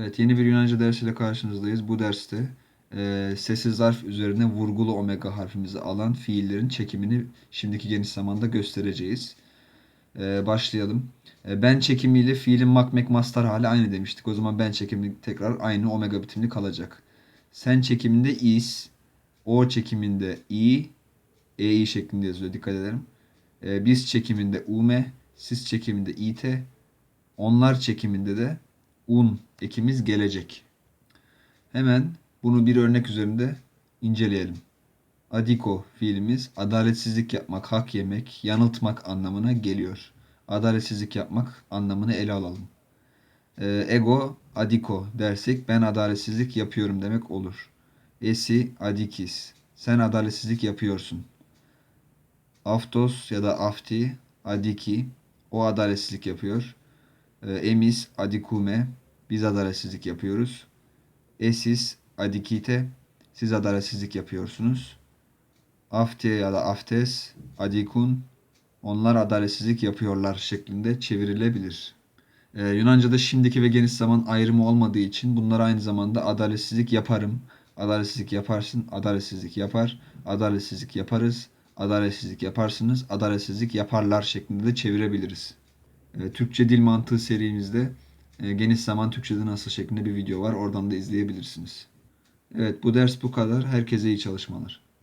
Evet, yeni bir Yunanca dersiyle karşınızdayız. Bu derste e, sessiz zarf üzerine vurgulu omega harfimizi alan fiillerin çekimini şimdiki geniş zamanda göstereceğiz. E, başlayalım. E, ben çekimiyle fiilin makmek mastar hali aynı demiştik. O zaman ben çekimi tekrar aynı omega bitimli kalacak. Sen çekiminde is, o çekiminde i, ei şeklinde yazıyor dikkat edelim. E, biz çekiminde ume, siz çekiminde ite, onlar çekiminde de un ekimiz gelecek. Hemen bunu bir örnek üzerinde inceleyelim. Adiko fiilimiz adaletsizlik yapmak, hak yemek, yanıltmak anlamına geliyor. Adaletsizlik yapmak anlamını ele alalım. Ee, ego adiko dersek ben adaletsizlik yapıyorum demek olur. Esi adikis. Sen adaletsizlik yapıyorsun. Aftos ya da afti adiki. O adaletsizlik yapıyor. Ee, emis adikume. Biz adaletsizlik yapıyoruz. Esis adikite. Siz adaletsizlik yapıyorsunuz. Afte ya da aftes adikun. Onlar adaletsizlik yapıyorlar şeklinde çevrilebilir. Ee, Yunanca'da şimdiki ve geniş zaman ayrımı olmadığı için bunlar aynı zamanda adaletsizlik yaparım, adaletsizlik yaparsın, adaletsizlik yapar, adaletsizlik yaparız, adaletsizlik yaparsınız, adaletsizlik yaparlar şeklinde de çevirebiliriz. Ee, Türkçe dil mantığı serimizde e, geniş zaman Türkçe'de nasıl şeklinde bir video var. Oradan da izleyebilirsiniz. Evet bu ders bu kadar. Herkese iyi çalışmalar.